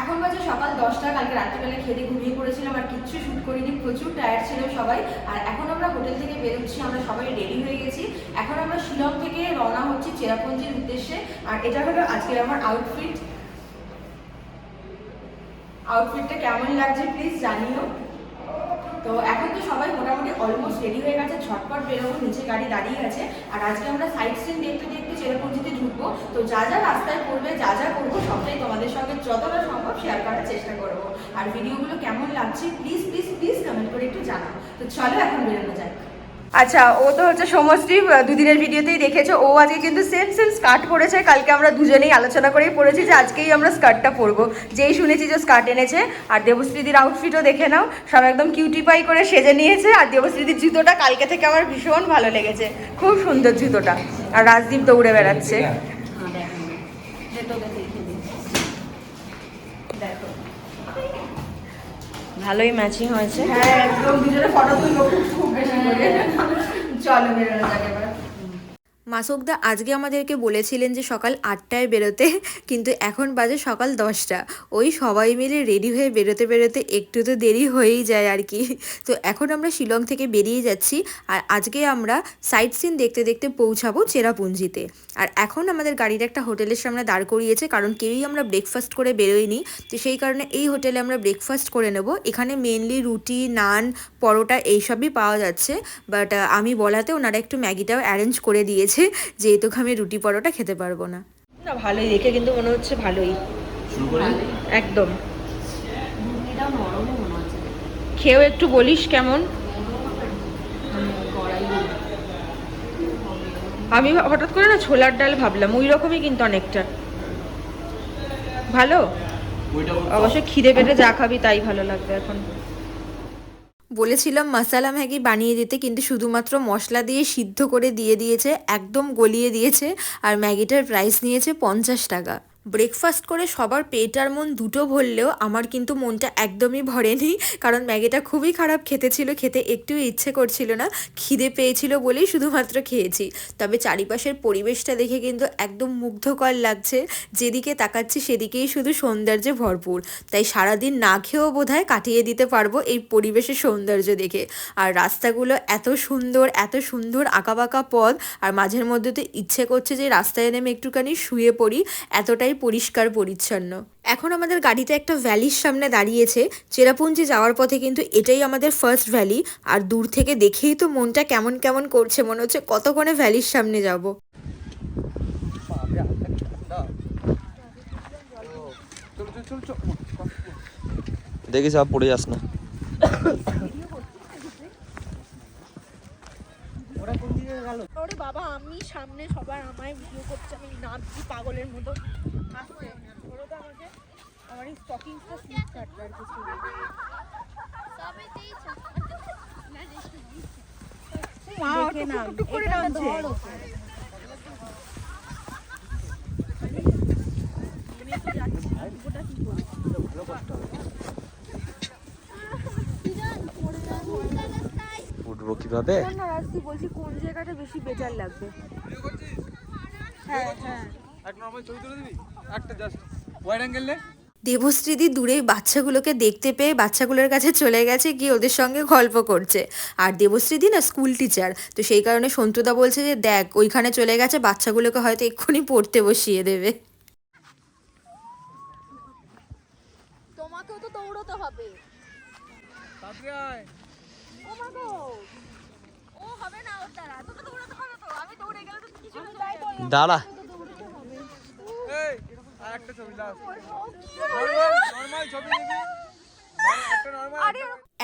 এখন বাজে সকাল দশটা, কালকে রাত্রিবেলা খেতে ঘুমিয়ে পড়েছিলাম আর কিচ্ছু শুট করিনি, প্রচুর টায়ার্ড ছিল সবাই। আর এখন আমরা হোটেল থেকে বেরোচ্ছি আমরা সবাই রেডি হয়ে গেছি। এখন আমরা শিলং থেকে রওনা হচ্ছি চেরাপুঞ্জির উদ্দেশ্যে। আর এটা হলো আজকে আমার আউটফিট আউটফিটটা কেমন লাগছে প্লিজ জানিও। তো এখন তো সবাই মোটামুটি অলমোস্ট রেডি হয়ে গেছে ঝটপট বেরোবো, নিচে গাড়ি দাঁড়িয়ে আছে। আর আজকে আমরা সাইড সিন দেখতে দেখতে চেরাপুঞ্জিতে ঢুকবো। তো যা যা রাস্তায় পড়বে, যা যা করব, সবটাই তোমাদের সঙ্গে যতটা সম্ভব শেয়ার করার চেষ্টা করব। আর ভিডিওগুলো কেমন লাগছে প্লিজ প্লিজ প্লিজ কমেন্ট করে একটু জানাও। তো চলো এখন বেরোনো যাক। আচ্ছা ও তো হচ্ছে সমষ্টি দুদিনের ভিডিওতেই দেখেছ। ও আজকে কিন্তু সেম সেম স্কার্ট পরেছে। কালকে আমরা দুজনেই আলোচনা করেই পড়েছি যে আজকেই আমরা স্কার্টটা পরবো। যেই শুনেছি যে স্কার্ট এনেছে, আর দেবশ্রীদির আউটফিটও দেখে নাও, সব একদম কিউটিপাই করে সেজে নিয়েছে, আর দেবশ্রীদির জুতোটা কালকে থেকে আমার ভীষণ ভালো লেগেছে। খুব সুন্দর জুতোটা। আর রাজদীপ দৌড়ে বেড়াচ্ছে দেখো ভালোই ম্যাচিং হয়েছে। হ্যাঁ একদম দুজনে ফটো তুলবো খুব বেশি করে। চলো, বেরোনো যাক এবার। মাসুকদা আজকে আমাদেরকে বলেছিলেন যে সকাল আটটায় বেরোতে, কিন্তু এখন বাজে সকাল দশটা। ওই সবাই মিলে রেডি হয়ে বেরোতে বেরোতে একটু তো দেরি হয়েই যায় আর কি। তো এখন আমরা শিলং থেকে বেরিয়ে যাচ্ছি আর আজকে আমরা সাইট সিন দেখতে দেখতে পৌঁছাবো চেরাপুঞ্জিতে। আর এখন আমাদের গাড়ির একটা হোটেলের সামনে দাঁড় করিয়েছে, কারণ কেউই আমরা ব্রেকফাস্ট করে বেরোইনি তো সেই কারণে এই হোটেলে আমরা ব্রেকফাস্ট করে নেব। এখানে মেনলি রুটি, নান, পরোটা এইসবই পাওয়া যাচ্ছে। বাট আমি বলাতে ওনারা একটু ম্যাগিটাও অ্যারেঞ্জ করে দিয়েছে। যেহেতু আমি রুটি পরোটা খেতে পারব না। না ভালোই দেখে কিন্তু মনে হচ্ছে ভালোই। একদম। মনে খেয়েও একটু বলিস কেমন। আমি হঠাৎ করে না ছোলার ডাল ভাবলাম ওই রকমই কিন্তু অনেকটা। ভালো? ওইটা অবশ্য খিদে পেটে যা খাবি তাই ভালো লাগবে এখন। বলেছিলাম মশালা ম্যাগি বানিয়ে দিতে, কিন্তু শুধুমাত্র মশলা দিয়ে সিদ্ধ করে দিয়ে দিয়েছে, একদম গলিয়ে দিয়েছে, আর ম্যাগিটার প্রাইস নিয়েছে পঞ্চাশ টাকা। ব্রেকফাস্ট করে সবার পেট আর মন দুটো ভরলেও আমার কিন্তু মনটা একদমই ভরেনি। কারণ ম্যাগিটা খুবই খারাপ, খেতে ছিল, খেতে একটু ইচ্ছে করছিল না, খিদে পেয়েছিল বলেই শুধুমাত্র খেয়েছি। তবে চারিপাশের পরিবেশটা দেখে কিন্তু একদম মুগ্ধকর লাগছে, যেদিকে তাকাচ্ছি সেদিকেই শুধু সৌন্দর্যে ভরপুর। তাই সারাদিন না খেয়েও বোধহয় কাটিয়ে দিতে পারব এই পরিবেশের সৌন্দর্য দেখে। আর রাস্তাগুলো এত সুন্দর এত সুন্দর আঁকাবাঁকা পথ, আর মাঝের মধ্যে তো ইচ্ছে করছে যে রাস্তায় নেমে একটুখানি শুয়ে পড়ি, এতটাই পরিষ্কার পরিচ্ছন্ন। এখন আমাদের গাড়িতে একটা ভ্যালির সামনে দাঁড়িয়েছে। চেরাপুঞ্জি যাওয়ার পথে কিন্তু এটাই আমাদের ফার্স্ট ভ্যালি আর দূর থেকে দেখেই তো মনটা কেমন কেমন করছে, মনে হচ্ছে কতক্ষণে ভ্যালির সামনে যাব। দেখিস আপ পড়ে যাস না। ওরে বাবা আমি সামনে সবার আমায় ভিডিও করছে আমি নাচছি পাগলের মতো। আসছে ওরা তো আমাকে। আমার এই স্টকিংসটা স্লিপ কাটবে আর কিছু না। মা টুক করে নামছে উঠবো কীভাবে। না রাস্তি বলছি কোন জায়গাটা বেশি বেটার লাগবে? হ্যাঁ হ্যাঁ। এক নর্মাল ছবি তুলে দিবি? একটা জাস্ট ওয়াইড অ্যাঙ্গেল নে। দেবশ্রীদি দূরে বাচ্চাগুলোকে দেখতে পেয়ে বাচ্চাগুলোর কাছে চলে গেছে গিয়ে ওদের সঙ্গে গল্প করছে। আর দেবশ্রীদি না স্কুল টিচার তো সেই কারণে সন্তুদা বলছে যে দেখ ওইখানে চলে গেছে বাচ্চাগুলোকে হয়তো এক্ষুনি পড়তে বসিয়ে দেবে। তোমাকেও তো দৌড়তে হবে। ও মা গো। ও হবে না ওর দ্বারা। তোকে দৌড়াতে হবে তো। আমি দৌড়ে গেলে তো কিছু আমি তাই বললাম। দাঁড়া। এই আর একটা ছবি লাস্ট নর্মাল নর্মাল ছবি নিবি একটা নর্মাল।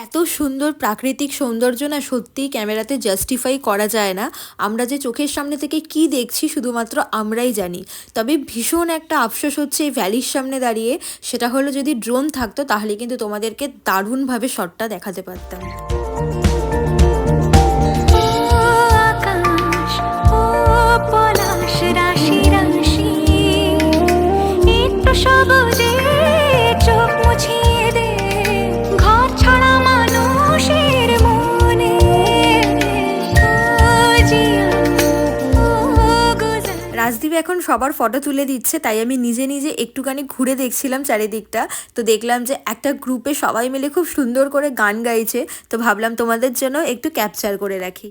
এত সুন্দর প্রাকৃতিক সৌন্দর্য না সত্যিই ক্যামেরাতে জাস্টিফাই করা যায় না। আমরা যে চোখের সামনে থেকে কি দেখছি শুধুমাত্র আমরাই জানি। তবে ভীষণ একটা আফসোস হচ্ছে এই ভ্যালির সামনে দাঁড়িয়ে। সেটা হলো যদি ড্রোন থাকতো তাহলে কিন্তু তোমাদেরকে দারুণভাবে শটটা দেখাতে পারতাম। সবার ফটো তুলে দিচ্ছে, তাই আমি নিজে নিজে একটুখানি ঘুরে দেখছিলাম চারিদিকটা। তো দেখলাম যে একটা গ্রুপে সবাই মিলে খুব সুন্দর করে গান গাইছে। তো ভাবলাম তোমাদের জন্য একটু ক্যাপচার করে রাখি।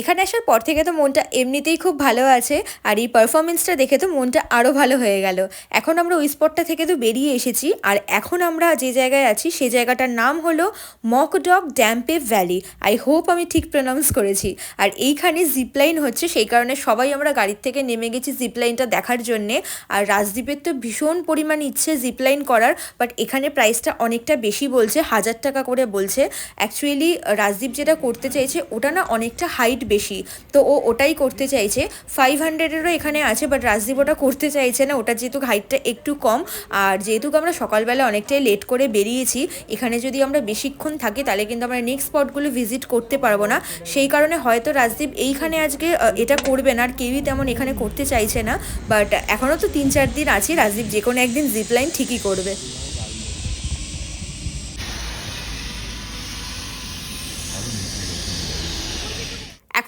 এখানে আসার পর থেকে তো মনটা এমনিতেই খুব ভালো আছে, আর এই পারফরমেন্সটা দেখে তো মনটা আরও ভালো হয়ে গেল। এখন আমরা ওই স্পটটা থেকে তো বেরিয়ে এসেছি, আর এখন আমরা যে জায়গায় আছি সে জায়গাটার নাম হলো মকডগ ড্যাম্পে ভ্যালি আই হোপ আমি ঠিক প্রনাউন্স করেছি। আর এইখানে জিপলাইন হচ্ছে, সেই কারণে সবাই আমরা গাড়ির থেকে নেমে গেছি জিপলাইনটা দেখার জন্যে। আর রাজদ্বীপের তো ভীষণ পরিমাণ ইচ্ছে জিপলাইন করার বাট এখানে প্রাইসটা অনেকটা বেশি বলছে, হাজার টাকা করে বলছে। অ্যাকচুয়ালি রাজদ্বীপ যেটা করতে চাইছে, ওটা না অনেকটা হাইট বেশি। তো ও ওটাই করতে চাইছে। ফাইভ হান্ড্রেডেরও এখানে আছে বাট রাজদীপ ওটা করতে চাইছে না। ওটা যেহেতু হাইটটা একটু কম, আর যেহেতু আমরা সকালবেলা অনেকটাই লেট করে বেরিয়েছি, এখানে যদি আমরা বেশিক্ষণ থাকি, তাহলে কিন্তু আমরা নেক্সট স্পটগুলো ভিজিট করতে পারব না। সেই কারণে হয়তো রাজদীপ এইখানে আজকে এটা করবে না, আর কেউই তেমন এখানে করতে চাইছে না। বাট এখনও তো তিন চার দিন আছে, রাজদীপ যে কোনো একদিন জিপলাইন ঠিকই করবে।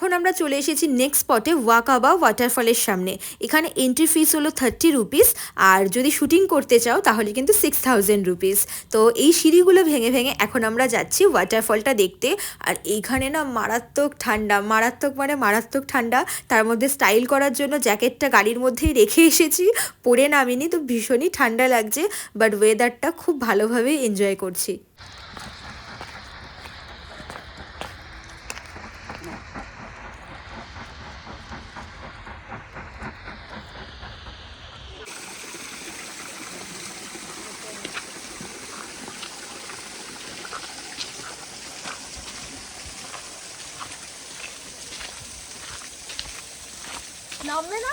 এখন আমরা চলে এসেছি নেক্সট স্পটে ওয়াকাবা ওয়াটারফলের সামনে। এখানে এন্ট্রি ফিস হলো থার্টি রুপিস আর যদি শুটিং করতে চাও, তাহলে কিন্তু সিক্স থাউজেন্ড রুপিস তো এই সিঁড়িগুলো ভেঙে ভেঙে এখন আমরা যাচ্ছি ওয়াটারফলটা দেখতে। আর এইখানে না মারাত্মক ঠান্ডা, মারাত্মক মানে মারাত্মক ঠান্ডা। তার মধ্যে স্টাইল করার জন্য জ্যাকেটটা গাড়ির মধ্যেই রেখে এসেছি। পরে নামিনি, তো ভীষণই ঠান্ডা লাগছে বাট ওয়েদারটা খুব ভালোভাবেই এনজয় করছি। নামবে না?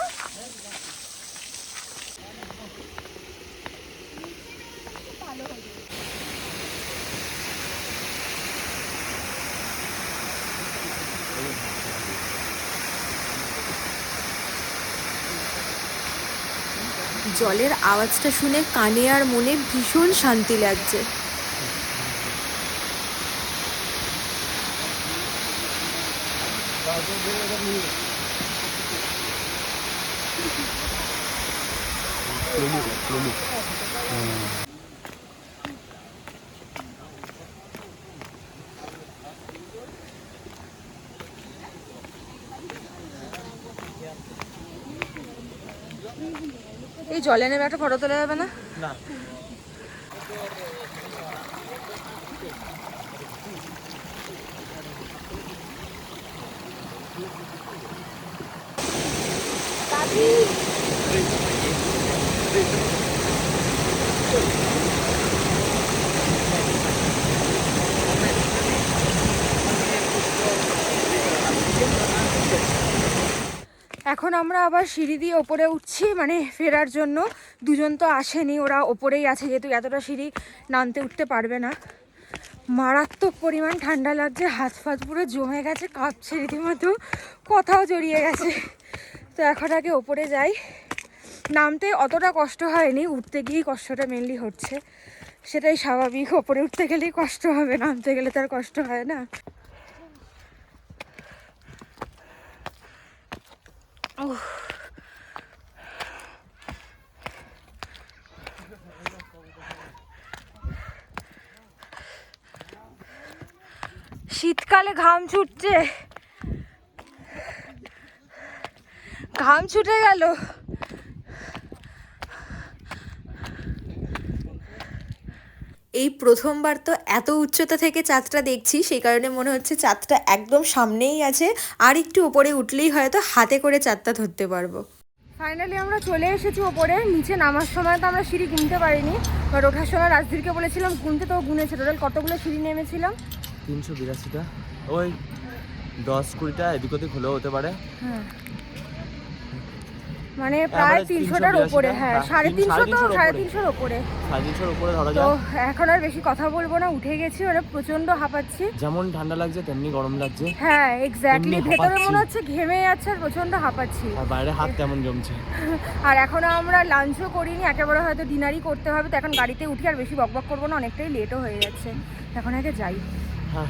জলের আওয়াজটা শুনে কানে আর মনে ভীষণ শান্তি লাগছে। এই জলে নেমে একটা ফটো তোলা যাবে না। এখন আমরা আবার সিঁড়ি দিয়ে ওপরে উঠছি মানে ফেরার জন্য। দুজন তো আসেনি, ওরা ওপরেই আছে, যেহেতু এতটা সিঁড়ি নামতে উঠতে পারবে না। মারাত্মক পরিমাণ ঠান্ডা লাগছে, হাত ফাত পুরো জমে গেছে, কাঁপছে রীতিমতো, কথাও জড়িয়ে গেছে। তো এখন আগে ওপরে যাই। নামতে অতটা কষ্ট হয়নি, উঠতে গিয়েই কষ্টটা মেনলি হচ্ছে। সেটাই স্বাভাবিক, ওপরে উঠতে গেলেই কষ্ট হবে, নামতে গেলে তার কষ্ট হয় না। শীতকালে ঘাম ছুটছে। ঘাম ছুটে গেল। এই প্রথমবার তো এত উচ্চতা থেকে চাঁদটা দেখছি সেই কারণে মনে হচ্ছে চাঁদটা একদম সামনেই আছে। আর একটু উপরে উঠলেই হয়তো হাতে করে চাঁদটা ধরতে পারব। ফাইনালি আমরা চলে এসেছি ওপরে নিচে নামার সময় তো আমরা সিঁড়ি গুনতে পারিনি। বাট ওঠার সময় রাজধীরকে বলেছিলাম গুনতে তো গুনেছে টোটাল কতগুলো সিঁড়ি নেমেছিলাম? তিনশো বিরাশিটা। ওই দশ কুড়িটা এদিক ওদিক হলেও হতে পারে। হ্যাঁ। মানে প্রায় তিনশোটার 382 ওপরে টা? হ্যাঁ সাড়ে তিনশো তো সাড়ে তিনশোর সাড়ে তিনশোর উপরে ধরা তো এখন আর বেশি কথা বলব না উঠে গেছি মানে প্রচণ্ড হাঁপাচ্ছি। যেমন ঠান্ডা লাগছে তেমনি গরম লাগছে। হ্যাঁ এক্স্যাক্টলি ভেতরে মনে হচ্ছে ঘেমে যাচ্ছে আর প্রচণ্ড হাঁপাচ্ছি। আর বাইরে হাত তেমন জমছে। আর এখনও আমরা লাঞ্চও করিনি একেবারে হয়তো ডিনারই করতে হবে তো এখন গাড়িতে উঠি আর বেশি বকবক করব না অনেকটাই লেটও হয়ে যাচ্ছে এখন আগে যাই। হ্যাঁ।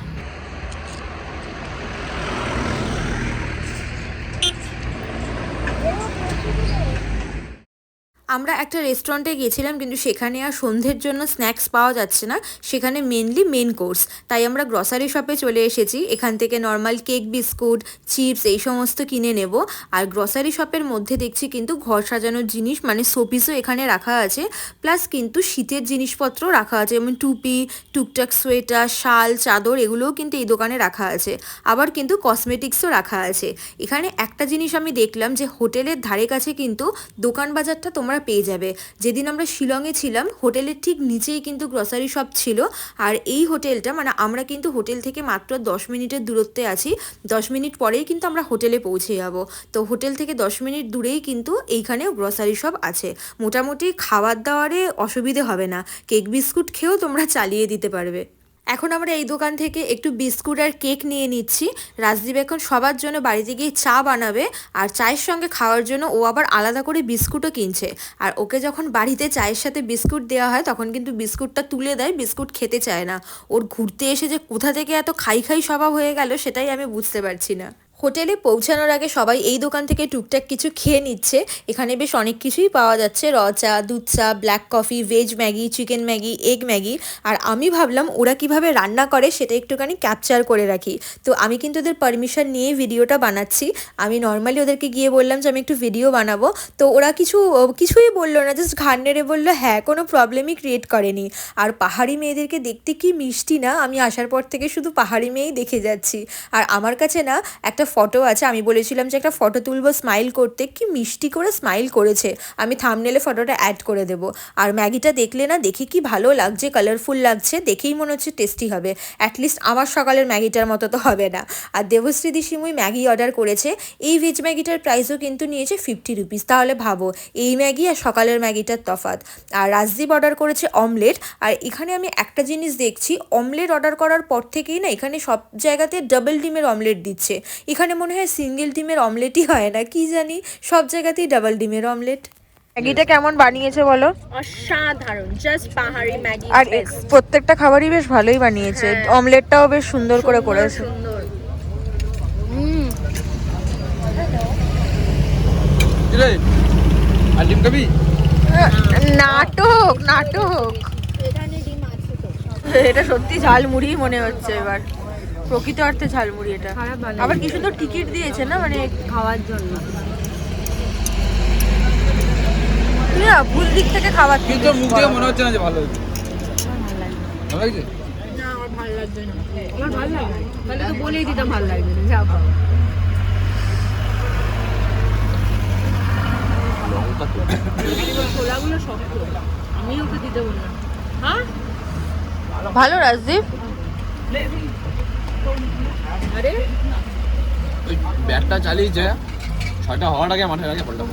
আমরা একটা রেস্টুরেন্টে গিয়েছিলাম, কিন্তু সেখানে আর সন্ধ্যের জন্য স্ন্যাক্স পাওয়া যাচ্ছে না। সেখানে মেনলি মেন কোর্স তাই আমরা গ্রসারি শপে চলে এসেছি। এখান থেকে নর্মাল কেক বিস্কুট চিপস এই সমস্ত কিনে নেব। আর গ্রসারি শপের মধ্যে দেখছি কিন্তু ঘর সাজানোর জিনিস মানে শোপিসও এখানে রাখা আছে। প্লাস কিন্তু শীতের জিনিসপত্র রাখা আছে। যেমন টুপি, টুকটাক সোয়েটার, শাল, চাদর, এগুলোও কিন্তু এই দোকানে রাখা আছে। আবার কিন্তু কসমেটিক্সও রাখা আছে। এখানে একটা জিনিস আমি দেখলাম যে হোটেলের ধারে কাছে কিন্তু দোকান বাজারটা তোমরা পেয়ে যাবে। যেদিন আমরা শিলংয়ে ছিলাম, হোটেলের ঠিক নিচেই কিন্তু গ্রসারি শপ ছিল। আর এই হোটেলটা মানে আমরা কিন্তু হোটেল থেকে মাত্র দশ মিনিটের দূরত্বে আছি। দশ মিনিট পরেই কিন্তু আমরা হোটেলে পৌঁছে যাব। তো হোটেল থেকে দশ মিনিট দূরেই কিন্তু এইখানেও গ্রসারি শপ আছে। মোটামুটি খাবার দাওয়ারে অসুবিধে হবে না। কেক বিস্কুট খেয়েও তোমরা চালিয়ে দিতে পারবে। এখন আমরা এই দোকান থেকে একটু বিস্কুট আর কেক নিয়ে নিচ্ছি। রাজদীপ এখন সবার জন্য বাড়িতে গিয়ে চা বানাবে আর চায়ের সঙ্গে খাওয়ার জন্য ও আবার আলাদা করে বিস্কুটও কিনছে। আর ওকে যখন বাড়িতে চায়ের সাথে বিস্কুট দেওয়া হয় তখন কিন্তু বিস্কুটটা তুলে দেয়, বিস্কুট খেতে চায় না। ওর ঘুরতে এসে যে কোথা থেকে এত খাই খাই স্বভাব হয়ে গেল সেটাই আমি বুঝতে পারছি না। হোটেলে পৌঁছানোর আগে সবাই এই দোকান থেকে টুকটাক কিছু খেয়ে নিচ্ছে। এখানে বেশ অনেক কিছুই পাওয়া যাচ্ছে। র চা, দুধ চা black coffee veg Maggi chicken Maggi egg Maggi. আর আমি ভাবলাম, ওরা কীভাবে রান্না করে সেটা একটুখানি ক্যাপচার করে রাখি। তো আমি কিন্তু ওদের পারমিশন নিয়ে ভিডিওটা বানাচ্ছি। আমি নর্মালি ওদেরকে গিয়ে বললাম যে, আমি একটু ভিডিও বানাবো। তো ওরা কিছু কিছুই বলল না জাস্ট ঘাড় নেড়ে বলল হ্যাঁ কোনো প্রবলেমই ক্রিয়েট করেনি। আর পাহাড়ি মেয়েদেরকে দেখতে কি মিষ্টি না, আমি আসার পর থেকে শুধু পাহাড়ি মেয়েই দেখে যাচ্ছি। আর আমার কাছে না, একটা ফটো আছে, আমি বলেছিলাম যে একটা ফটো তুলবো স্মাইল করতে। কি মিষ্টি করে স্মাইল করেছে। আমি থামনেলে ফটোটা অ্যাড করে দেবো। আর ম্যাগিটা দেখলে না, দেখে কি ভালো লাগছে কালারফুল লাগছে, দেখেই মনে হচ্ছে টেস্টি হবে। অ্যাটলিস্ট আমার সকালের ম্যাগিটার মতো তো হবে না। আর দেবশ্রী দিশিমুই ম্যাগি অর্ডার করেছে। এই ভেজ ম্যাগিটার প্রাইসও কিন্তু নিয়েছে ফিফটি রুপিস তাহলে ভাবো, এই ম্যাগি আর সকালের ম্যাগিটার তফাৎ। আর রাজদীপ অর্ডার করেছে অমলেট আর এখানে আমি একটা জিনিস দেখছি অমলেট অর্ডার করার পর থেকেই না, এখানে সব জায়গাতে ডাবল ডিমের অমলেট দিচ্ছে। এখানে মনে হয় সিঙ্গেল ডিমের অমলেটই হয় না কি জানি? সব জায়গাতেই ডাবল ডিমের অমলেট ম্যাগিটা কেমন বানিয়েছে বলো? অসাধারণ জাস্ট পাহাড়ি ম্যাগি আর প্রত্যেকটা খাবারই বেশ ভালোই বানিয়েছে অমলেটটাও বেশ সুন্দর করে করেছে। নাটক নাটক। এটা সত্যি ঝালমুড়ি মনে হচ্ছে এবার। প্রকৃত অর্থে ঝালমুড়ি এটা। আবার কিছু তো টিকিট দিয়েছে না মানে খাওয়ার জন্য। না ভুল দিক থেকে খাবার কিন্তু মুখ মনে হচ্ছে না যে ভালো হয়েছে। ভালো লাগছে? না আমার ভালো লাগবে না। আমার ভালো লাগবে তাহলে তো বলেই দিতাম ভালো লাগবে না যা বাবা। লঙ্কা তো। এবার ছোলাগুলো শক্ত। আমি ওকে দিতে বললাম। হ্যাঁ? ভালো রাজদীপ? আরে। ওই ব্যাগটা চালিয়েছে। ছয়টা হওয়ার আগে মাঠের আগে পড়লাম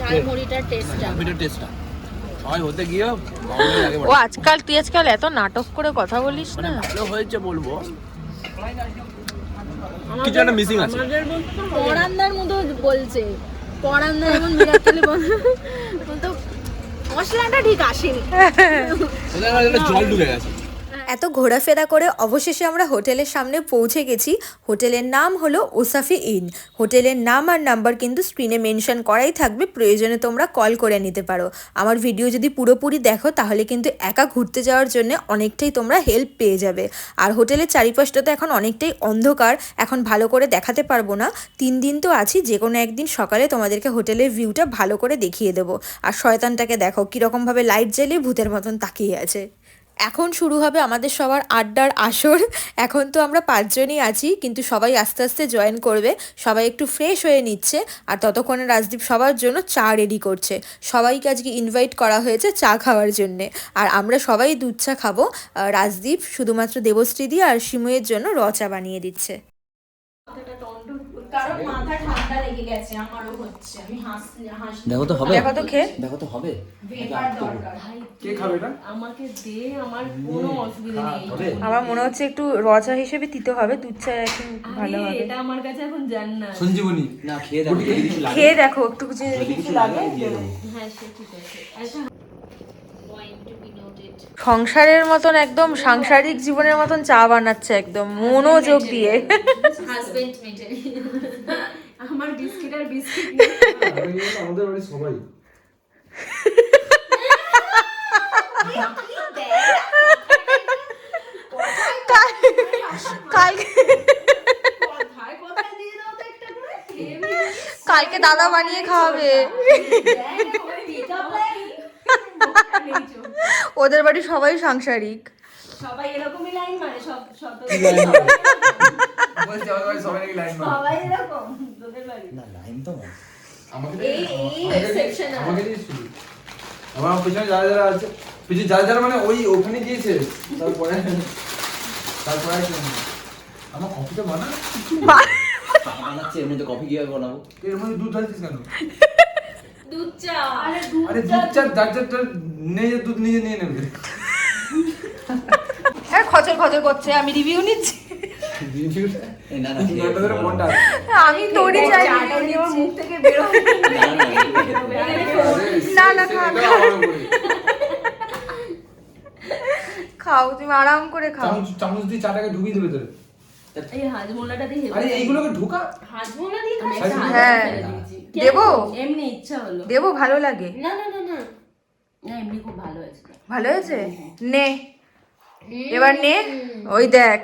ঝালমুড়িটার টেস্টটা টেস্টটা ছয় হতে গিয়ে ও আজকাল তুই আজকাল এত নাটক করে কথা বলিস মানে না। ভালো হয়েছে বলব। কিছু একটা মিসিং আছে। পরান্দার মতো বলছে। পরান্দার এমন মিরাকেলে বলতো মশলাটা ঠিক আসেনি। জল ঢুকে গেছে। এত ঘোরাফেরা করে অবশেষে আমরা হোটেলের সামনে পৌঁছে গেছি। হোটেলের নাম হলো ওসাফি ইন। হোটেলের নাম আর নাম্বার কিন্তু স্ক্রিনে মেনশন করাই থাকবে, প্রয়োজনে তোমরা কল করে নিতে পারো। আমার ভিডিও যদি পুরোপুরি দেখো, তাহলে কিন্তু একা ঘুরতে যাওয়ার জন্য অনেকটাই তোমরা হেল্প পেয়ে যাবে। আর হোটেলের চারিপাশটা তো এখন অনেকটাই অন্ধকার, এখন ভালো করে দেখাতে পারব না। তিন দিন তো আছি, যে কোনো একদিন সকালে তোমাদেরকে হোটেলের ভিউটা ভালো করে দেখিয়ে দেবো। আর শয়তানটাকে দেখো, কীরকমভাবে লাইট জ্বালিয়ে ভূতের মতন তাকিয়ে আছে। এখন শুরু হবে আমাদের সবার আড্ডার আসর। এখন তো আমরা পাঁচজনই আছি, কিন্তু সবাই আস্তে আস্তে জয়েন করবে। সবাই একটু ফ্রেশ হয়ে নিচ্ছে, আর ততক্ষণে রাজদীপ সবার জন্য চা রেডি করছে। সবাইকে আজকে ইনভাইট করা হয়েছে চা খাওয়ার জন্যে। আর আমরা সবাই দুধ চা খাব। রাজদীপ শুধুমাত্র দেবশ্রী দিয়ে আর শিমুয়ের জন্য র চা বানিয়ে দিচ্ছে। কারণ মাথা ঠান্ডা লেগে গেছে আমারও হচ্ছে আমি হাসছি হাসছি। দেখো তো হবে। দেখো তো খেয়ে। দেখো তো হবে। ভেপার দরকার। কে খাবে এটা? আমাকে দে আমার কোনো অসুবিধা নেই। আমার মনে হচ্ছে একটু র চা হিসেবে দিতে হবে দুধ চা এখন ভালো হবে। এটা আমার কাছে এখন জান না সঞ্জীবনী না খেয়ে দেখো। খেয়ে দেখো একটু কিছু কিছু লাগে হ্যাঁ সে ঠিক আছে। আচ্ছা। সংসারের মতন একদম সাংসারিক জীবনের মতন চা বানাচ্ছে একদম মনোযোগ দিয়ে আমার বিস্কিট আর বিস্কিট আমাদের বাড়ি সবাই কালকে কালকে দাদা বানিয়ে খাওয়াবে ওদের বাড়ি সবাই সাংসারিক। সবাই এরকমই লাইন মানে সব শত বাড়ি সবাই। লাইন সবাই এরকম তোদের বাড়ি। না লাইন তো আমাকে এই এই। আমাকে দিয়ে আমার পিছনে যারা যারা আছে পিছনে যারা যারা মানে ওই ওখানে দিয়েছে তারপরে তারপরে আমার কফিটা বানা বানাচ্ছি এমনি তো কফি কীভাবে বানাবো? এর মধ্যে দুধ ঢালছিস কেন? দুধ চা আরে আরে দুধ। চা যার যার যার নিজে দুধ নিজে নিয়ে নেবে। হ্যাঁ খচর খচর করছে আমি রিভিউ নিচ্ছি। আমি তোরই চাই। আমার মুখ থেকে বেরোবে না, না। খাও তুমি আরাম করে খাও। চামচ চামচ দিয়ে চাটাকে ঢুকিয়ে দেবে তোরে। এই হাজমোলাটা দিয়ে আরে এইগুলোকে ঢোকা? হাজমোলা দিয়ে খাই। হ্যাঁ। হ্যাঁ। দেবো? এমনি ইচ্ছা হলো। দেবো ভালো লাগে। না না না না। না এমনি খুব ভালো হয়েছে। ভালো হয়েছে? নে। এবার নে। ওই দেখ।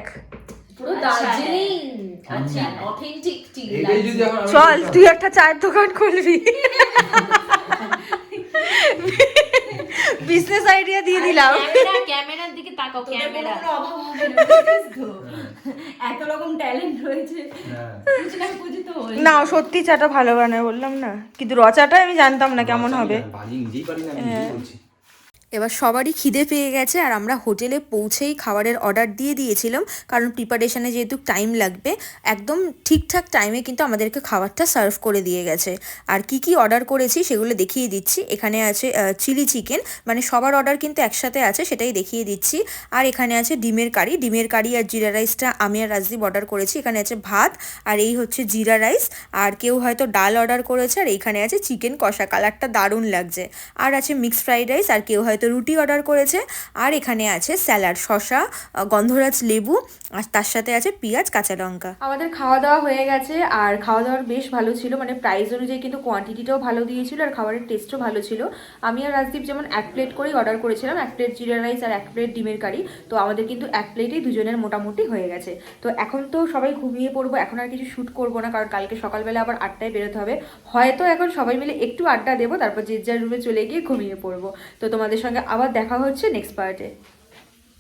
পুরো দার্জিলিং। আচ্ছা অথেন্টিক টি এটাই যদি এখন আমি চল তুই একটা চায়ের দোকান খুলবি। বিজনেস আইডিয়া দিয়ে দিলাম। ক্যামেরা ক্যামেরার দিকে তাকাও ক্যামেরা। এত রকম ট্যালেন্ট রয়েছে। হ্যাঁ। না কিছু তো না সত্যি চাটা ভালো বানায় বললাম না। কিন্তু রচাটা আমি জানতাম না কেমন হবে। এবার সবারই খিদে পেয়ে গেছে আর আমরা হোটেলে পৌঁছেই খাবারের অর্ডার দিয়ে দিয়েছিলাম। কারণ প্রিপারেশানে যেহেতু টাইম লাগবে, একদম ঠিকঠাক টাইমে কিন্তু আমাদেরকে খাবারটা সার্ভ করে দিয়ে গেছে। আর কি কি অর্ডার করেছি সেগুলো দেখিয়ে দিচ্ছি। এখানে আছে চিলি চিকেন মানে সবার অর্ডার কিন্তু একসাথে আছে, সেটাই দেখিয়ে দিচ্ছি। আর এখানে আছে ডিমের কারি। ডিমের কারি আর জিরা রাইসটা আমি আর রাজদীপ অর্ডার করেছি। এখানে আছে ভাত আর এই হচ্ছে জিরা রাইস আর কেউ হয়তো ডাল অর্ডার করেছে আর এইখানে আছে চিকেন কষা। কালারটা দারুণ লাগছে। আর আছে মিক্সড ফ্রাইড রাইস আর কেউ হয়তো রুটি অর্ডার করেছে। আর এখানে আছে স্যালাড শশা গন্ধরাজ লেবু, আর তার সাথে আছে পেঁয়াজ, কাঁচা লঙ্কা। আমাদের খাওয়া দাওয়া হয়ে গেছে, আর খাওয়া দাওয়ার বেশ ভালো ছিল। মানে প্রাইস অনুযায়ী কিন্তু কোয়ান্টিটিটাও ভালো দিয়েছিল, আর খাবারের টেস্টও ভালো ছিল। আমি আর রাজদীপ যেমন এক প্লেট করেই অর্ডার করেছিলাম, এক প্লেট জিরা রাইস আর এক প্লেট ডিমের কারি তো আমাদের কিন্তু এক প্লেটেই দুজনের মোটামুটি হয়ে গেছে। তো এখন তো সবাই ঘুমিয়ে পড়ব, এখন আর কিছু শ্যুট করব না, কারণ কালকে সকালবেলা আবার আটটায় বেরোতে হবে। হয়তো এখন সবাই মিলে একটু আড্ডা দেবো, তারপর যে যার রুমে চলে গিয়ে ঘুমিয়ে পড়ব। তো তোমাদের সঙ্গে আবার দেখা হচ্ছে নেক্সট পার্টে